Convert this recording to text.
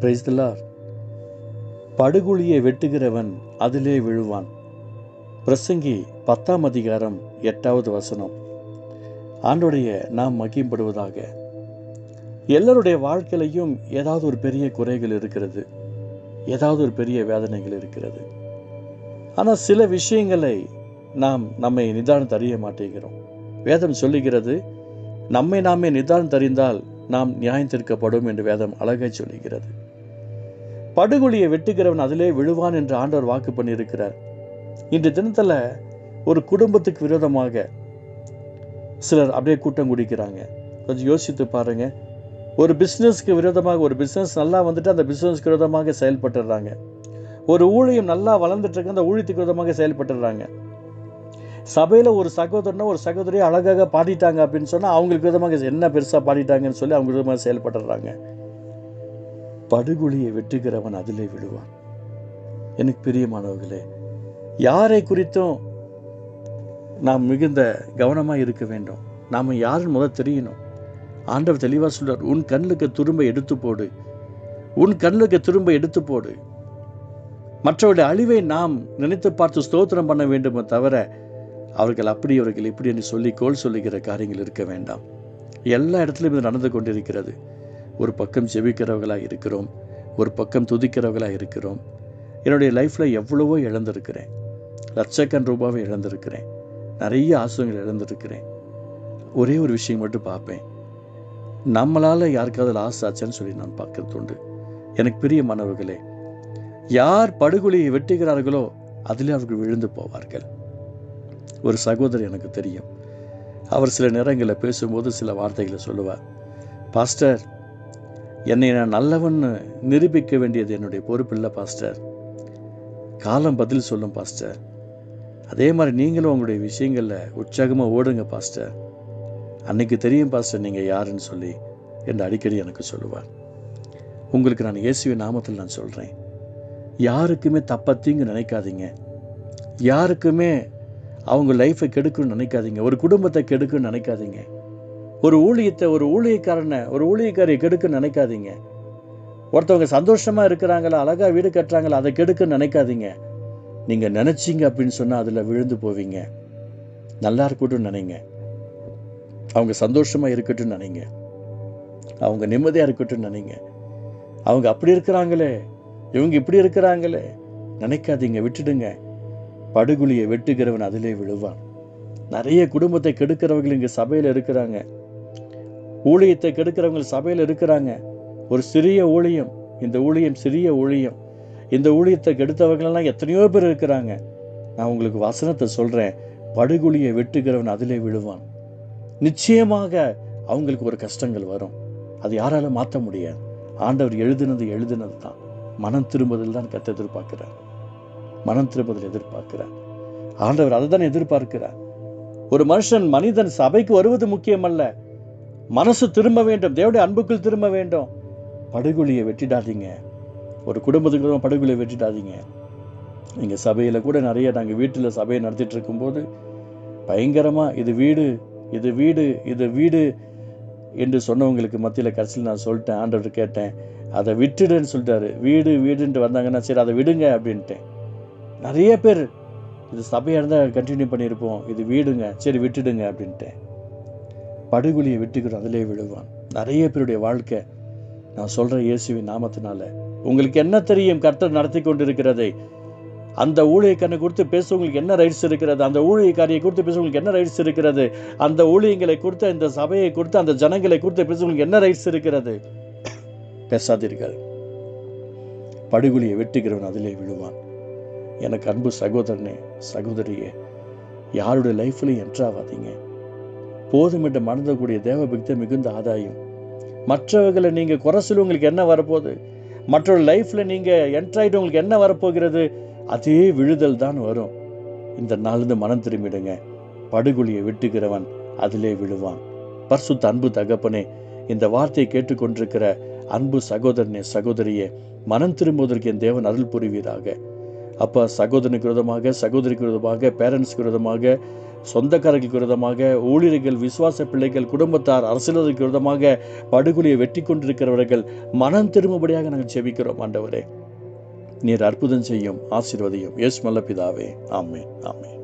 பிரைஸ்தலார் படுகுழியை வெட்டுகிறவன் அதிலே விழுவான். பிரசங்கி பத்தாம் அதிகாரம் எட்டாவது வசனம். ஆண்டுடைய நாம் மகிம்படுவதாக. எல்லாருடைய வாழ்க்கையிலையும் ஏதாவது ஒரு பெரிய குறைகள் இருக்கிறது. ஏதாவது ஒரு பெரிய வேதனைகள் இருக்கிறது. ஆனால் சில விஷயங்களை நாம் நம்மை நிதானம் தறிய மாட்டேங்கிறோம். வேதம் சொல்லுகிறது நம்மை நாமே நிதானம் தறிந்தால் நாம் நியாயம் தீர்க்கப்படும் என்று வேதம் அழகாய் சொல்லுகிறது. படுகொலியை வெட்டுகிறவன் அதிலே விழுவான் என்று ஆண்டவர் வாக்கு பண்ணியிருக்கிறார். இன்று தினத்தில் ஒரு குடும்பத்துக்கு விரோதமாக சிலர் அப்படியே கூட்டம் குடிக்கிறாங்க. கொஞ்சம் யோசித்து பாருங்க. ஒரு பிஸ்னஸ்க்கு விரோதமாக ஒரு பிஸ்னஸ் நல்லா வந்துட்டு அந்த பிஸ்னஸ்க்கு விரோதமாக செயல்பட்டுடுறாங்க ஒரு ஊழியம் நல்லா வளர்ந்துட்டுருக்கு அந்த ஊழியத்துக்கு விரோதமாக செயல்பட்டுடுறாங்க சபையில் ஒரு சகோதரனை ஒரு சகோதரியை அழகாக பாடிட்டாங்க அப்படின்னு சொன்னால் அவங்களுக்கு விதமாக என்ன பெருசாக பாடிட்டாங்கன்னு சொல்லி அவங்க விதமாக செயல்பட்டுறாங்க. படுகொலியை வெட்டுகிறவன் அதிலே விழுவான் எனக்கு பிரியமானவர்களே யாரை குறித்தும் நாம் மிகுந்த கவனமாக இருக்க வேண்டும். நாம் யாருன்னு முதல் தெரியணும் ஆண்டவர் தெளிவாக சொல்றார் உன் கண்ணுக்கு துரும்ப எடுத்து போடு. உன் கண்ணுக்கு திரும்ப எடுத்து போடு. மற்றவருடைய அழிவை நாம் நினைத்து பார்த்து ஸ்தோத்திரம் பண்ண வேண்டுமே தவிர அவர்கள் அப்படி அவர்கள் இப்படி என்று சொல்லி கோல் சொல்லுகிற காரியங்கள் இருக்க வேண்டாம். எல்லா இடத்துலையும் இது நடந்து கொண்டிருக்கிறது. ஒரு பக்கம் ஜெபிக்கிறவர்களாக இருக்கிறோம் ஒரு பக்கம் துதிக்கிறவர்களாக இருக்கிறோம். என்னுடைய லைஃப்பில் எவ்வளவோ இழந்திருக்கிறேன். லட்சக்கன் ரூபாவை இழந்திருக்கிறேன். நிறைய ஆசிரியங்கள் இழந்திருக்கிறேன். ஒரே ஒரு விஷயம் மட்டும் பார்ப்பேன். நம்மளால் யாருக்காவது ஆசை ஆச்சுன்னு சொல்லி நான் பார்க்கறது உண்டு. எனக்கு பெரிய மாணவர்களே யார் படுகொலியை வெட்டுகிறார்களோ அதிலே அவர்கள் விழுந்து போவார்கள். ஒரு சகோதரர் எனக்கு தெரியும். அவர் சில நேரங்களில் பேசும்போது சில வார்த்தைகளை சொல்லுவார். பாஸ்டர் என்னை நான் நல்லவன்னு நிரூபிக்க வேண்டியது என்னுடைய பொறுப்பு இல்லை பாஸ்டர். காலம் பதில் சொல்லும் பாஸ்டர். அதே மாதிரி நீங்களும் உங்களுடைய விஷயங்களில் உற்சாகமாக ஓடுங்க பாஸ்டர். அன்னைக்கு தெரியும் பாஸ்டர் நீங்கள் யாருன்னு சொல்லி என்று அடிக்கடி எனக்கு சொல்லுவார். உங்களுக்கு நான் இயேசுவின் நாமத்தில் நான் சொல்கிறேன் யாருக்குமே தப்பத்தீங்க நினைக்காதீங்க. யாருக்குமே அவங்க லைஃப்பை கெடுக்கணும்னு நினைக்காதீங்க. ஒரு குடும்பத்தை கெடுக்கணும்னு நினைக்காதீங்க. ஒரு ஊழியத்தை ஒரு ஊழியக்காரனை ஒரு ஊழியக்காரியை கெடுக்க நினைக்காதீங்க. ஒருத்தவங்க சந்தோஷமா இருக்கிறாங்களா அழகா வீடு கட்டுறாங்களா அதை கெடுக்கணும்னு நினைக்காதீங்க. நீங்க நினைச்சீங்க அப்படின்னு சொன்னா அதுல விழுந்து போவீங்க. நல்லா இருக்கட்டும் நினைங்க. அவங்க சந்தோஷமா இருக்கட்டும் நினைங்க. அவங்க நிம்மதியா இருக்கட்டும் நினைங்க. அவங்க அப்படி இருக்கிறாங்களே இவங்க இப்படி இருக்கிறாங்களே நினைக்காதீங்க விட்டுடுங்க. படுகுழியை வெட்டுகிறவன் அதிலே விழுவான். நிறைய குடும்பத்தை கெடுக்கிறவர்கள் இங்கே சபையில் இருக்கிறாங்க. ஊழியத்தை கெடுக்கிறவங்க சபையில் இருக்கிறாங்க. ஒரு சிறிய ஊழியம் இந்த ஊழியம் சிறிய ஊழியம். இந்த ஊழியத்தை கெடுத்தவங்களெல்லாம் எத்தனையோ பேர் இருக்கிறாங்க. நான் உங்களுக்கு வசனத்தை சொல்கிறேன் படுகுழியை வெட்டுகிறவன் அதிலே விழுவான். நிச்சயமாக அவங்களுக்கு ஒரு கஷ்டங்கள் வரும். அது யாரால மாற்ற முடியாது. ஆண்டவர் எழுதினது எழுதினது தான் மனம் திரும்புதல் தான் கத்தை எதிர்பார்க்கிறார். மனம் திரும்புதல் எதிர்பார்க்கிறார். ஆண்டவர் அதை தான் எதிர்பார்க்கிறார். ஒரு மனுஷன் மனிதன் சபைக்கு வருவது முக்கியமல்ல. மனசு திரும்ப வேண்டும். தேவடைய அன்புக்குள் திரும்ப வேண்டும். படுகொலியை வெட்டிடாதீங்க. ஒரு குடும்பத்துக்கு படுகொலியை வெட்டிடாதீங்க. எங்கள் சபையில் கூட நிறைய நாங்கள் வீட்டில் சபையை நடத்திட்டு இருக்கும்போது பயங்கரமாக இது வீடு இது வீடு இது வீடு என்று சொன்னவங்களுக்கு மத்தியில் கடைசியில் நான் சொல்லிட்டேன் ஆண்டவர் கேட்டேன். அதை விட்டுடுன்னு சொல்லிட்டாரு. வீடு வீடுன்ட்டு வந்தாங்கன்னா சரி அதை விடுங்க அப்படின்ட்டேன். நிறைய பேர் இது சபையாக இருந்தால் கண்டினியூ பண்ணியிருப்போம். இது வீடுங்க. சரி விட்டுடுங்க அப்படின்ட்டேன். படுகொலியை விட்டுக்கிறோம் அதிலே விழுவான். நிறைய பேருடைய வாழ்க்கை நான் சொல்கிற இயேசுவின் நாமத்தினால. உங்களுக்கு என்ன தெரியும்? கர்த்தர் நடத்தி கொண்டிருக்கிறதை. அந்த ஊழியக்காரனை குறித்து பேசுவங்களுக்கு என்ன ரைட்ஸ் இருக்கிறது? அந்த ஊழியக்காரியை குறித்து பேசுவங்களுக்கு என்ன ரைட்ஸ் இருக்கிறது? அந்த ஊழியங்களை குறித்து இந்த சபையை குறித்து அந்த ஜனங்களை குறித்து பேசுவங்களுக்கு என்ன ரைட்ஸ் இருக்கிறது? பேசாதீர்கள். படுகொலியை வெட்டுகிறவன் அதிலே விழுவான். எனக்கு அன்பு சகோதரனே சகோதரியே யாருடைய லைஃப்லையும் என்ட்ராவாதீங்க போதும் என்று மறந்தக்கூடிய தேவபக்தி மிகுந்த ஆதாயம். மற்றவர்களை நீங்கள் குறை சொல்லி உங்களுக்கு என்ன வரப்போகுது? மற்றொரு லைஃப்பில் நீங்கள் என்ட்ராயிட்டு உங்களுக்கு என்ன வரப்போகிறது? அதே விழுதல் தான் வரும். இந்த நாளிலிருந்து மனம் திரும்பிடுங்க. படுகொலியை வெட்டுகிறவன் அதிலே விழுவான். பர்சுத்த அன்பு தகப்பனே இந்த வார்த்தையை கேட்டுக்கொண்டிருக்கிற அன்பு சகோதரனே சகோதரியே மனம் திரும்புவதற்கு என் தேவன் அருள் புரிவீராக. அப்பா சகோதரனுக்கு விரோதமாக சகோதரிக்கு விரோதமாக பேரண்ட்ஸ்க்கு விரோதமாக சொந்தக்காரர்களுக்கு விரோதமாக ஊழியர்கள் விசுவாச பிள்ளைகள் குடும்பத்தார் அரசியலருக்கு விரோதமாக படுகொலியை வெட்டி கொண்டிருக்கிறவர்கள் மனம் திரும்பபடியாக நாங்கள் ஜெபிக்கிறோம் ஆண்டவரே. நீர் அற்புதம் செய்யும் ஆசீர்வதியும். எஸ் மல்லபிதாவே பிதாவே. ஆமே